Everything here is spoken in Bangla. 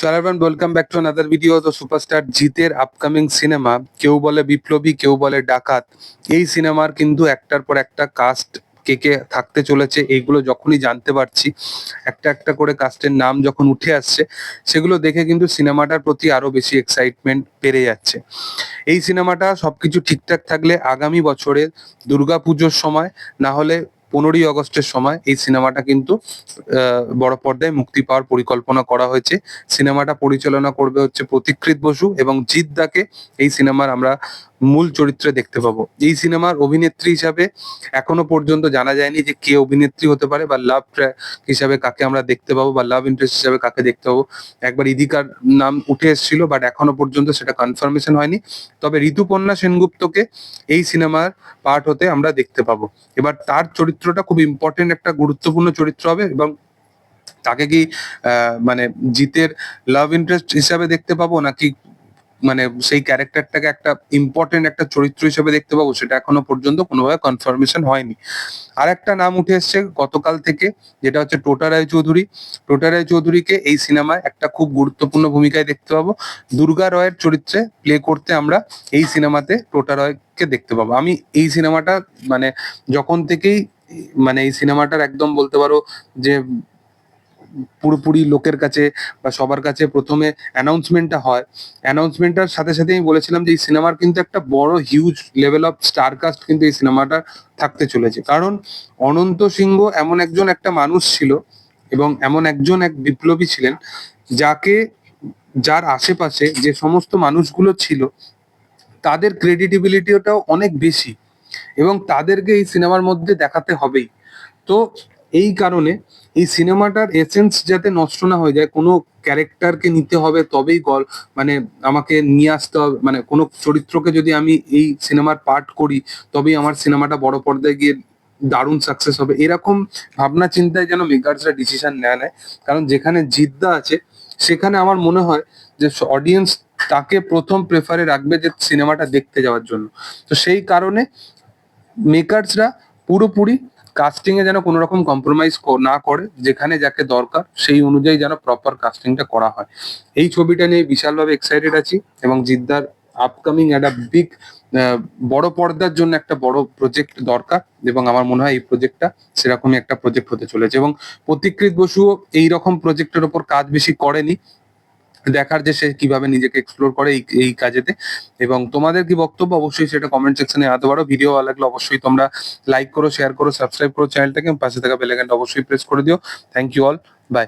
সারাবান welcome back to another video তো সুপারস্টার জিতের আপকামিং সিনেমা কেউ বলে বিপ্লবী, কেউ বলে ডাকাত। এই সিনেমার কিন্তু একটার পর একটা কাস্ট কে কে থাকতে চলেছে, এইগুলো যখনই জানতে পারছি, একটা একটা করে কাস্টের নাম যখন উঠে আসছে, সেগুলো দেখে কিন্তু সিনেমাটার প্রতি আরও বেশি এক্সাইটমেন্ট বেড়ে যাচ্ছে। এই সিনেমাটা সবকিছু ঠিকঠাক থাকলে আগামী বছরের দুর্গাপুজোর সময় না হলে পনেরোই আগস্টের সময় এই সিনেমাটা কিন্তু বড় পর্দায় মুক্তি পাওয়ার পরিকল্পনা করা হয়েছে। সিনেমাটা পরিচালনা করবে হচ্ছে প্রতিকৃত বসু এবং জিৎ দাকে এই সিনেমার আমরা মূল চরিত্রে দেখতে পাবো। এই সিনেমার অভিনেত্রী হিসাবে এখনও পর্যন্ত জানা যায়নি যে কে অভিনেত্রী হতে পারে বা লাভ ট্র্যাক হিসাবে কাকে আমরা দেখতে পাবো বা লাভ ইন্টারেস্ট হিসাবে কাকে দেখতে পাবো। একবার ইদিকার নাম উঠে এসেছিল, বাট এখনও পর্যন্ত সেটা কনফার্মেশন হয়নি। তবে ঋতুপর্ণা সেনগুপ্তকে এই সিনেমার পার্ট হতে আমরা দেখতে পাবো। এবার তার চরিত্রটা খুব ইম্পর্টেন্ট একটা গুরুত্বপূর্ণ চরিত্র হবে এবং তাকে কি মানে জিতের লাভ ইন্টারেস্ট হিসাবে দেখতে পাবো নাকি মানে সেই ক্যারেক্টারটাকে একটা ইম্পর্টেন্ট একটা চরিত্র হিসেবে দেখতে পাবো সেটা এখনও পর্যন্ত কোনোভাবে কনফার্মেশন হয়নি। আর একটা নাম উঠে এসছে গতকাল থেকে, যেটা হচ্ছে টোটা রায় চৌধুরী। টোটা রায় চৌধুরীকে এই সিনেমায় একটা খুব গুরুত্বপূর্ণ ভূমিকায় দেখতে পাবো। দুর্গা রয়ের চরিত্রে প্লে করতে আমরা এই সিনেমাতে টোটা রয়কে দেখতে পাবো। আমি এই সিনেমাটা মানে যখন থেকেই মানে এই সিনেমাটার একদম বলতে পারো যে পুরোপুরি লোকের কাছে বা সবার কাছে প্রথমে অ্যানাউন্সমেন্টটা হয়। অ্যানাউন্সমেন্টটার সাথে সাথে আমি বলেছিলাম যে এই সিনেমার কিন্তু একটা বড় huge level of star cast কিন্তু এই সিনেমাটা থাকতে চলেছে। কারণ অনন্ত সিংহ এমন একজন একটা মানুষ ছিল এবং এমন একজন এক বিপ্লবী ছিলেন যাকে, যার আশেপাশে যে সমস্ত মানুষগুলো ছিল, তাদের ক্রেডিটেবিলিটিটাও অনেক বেশি। এবং তাদেরকে এই সিনেমার মধ্যে দেখাতে হবেই। তো এই কারণে এই সিনেমাটার এসেন্স যাতে নষ্ট না হয়ে যায়, কোনো ক্যারেক্টারকে নিতে হবে তবেই গল মানে আমাকে নিয়ে আসতে হবে। মানে কোনো চরিত্রকে যদি আমি এই সিনেমার পার্ট করি, তবেই আমার সিনেমাটা বড় পর্দায় গিয়ে দারুণ সাকসেস হবে। এরকম ভাবনা চিন্তায় যেন মেকার্সরা ডিসিশন নেয় নেয়। কারণ যেখানে জিদ্দা আছে, সেখানে আমার মনে হয় যে অডিয়েন্স তাকে প্রথম প্রেফারে রাখবে যে সিনেমাটা দেখতে যাওয়ার জন্য। তো সেই কারণে মেকার্সরা পুরোপুরি কাস্টিং এ যেন কোনো রকম কম্প্রোমাইজ না করে, যেখানে যাকে দরকার সেই অনুযায়ী যেন প্রপার কাস্টিংটা করা হয়। এই ছবিটা নিয়ে বিশালভাবে এক্সাইটেড আছি এবং জিদ্দার আপকামিং একটা বিগ বড় পর্দার জন্য একটা বড় প্রজেক্ট দরকার এবং আমার মনে হয় এই প্রজেক্টটা সেরকমই একটা প্রজেক্ট হতে চলেছে এবং প্রতিকৃত বসুও এই রকম প্রজেক্টের ওপর কাজ বেশি করেনি। দেখার যে সে কীভাবে নিজেকে এক্সপ্লোর করে এই এই কাজেতে। এবং তোমাদের কি বক্তব্য, অবশ্যই সেটা কমেন্ট সেকশনে জানাতে পারো। ভিডিও ভালো লাগলে অবশ্যই তোমরা লাইক করো শেয়ার করো সাবস্ক্রাইব করো চ্যানেলটাকে পাশে থাকা বেলাইকানটা অবশ্যই প্রেস করে দিও। Thank you all by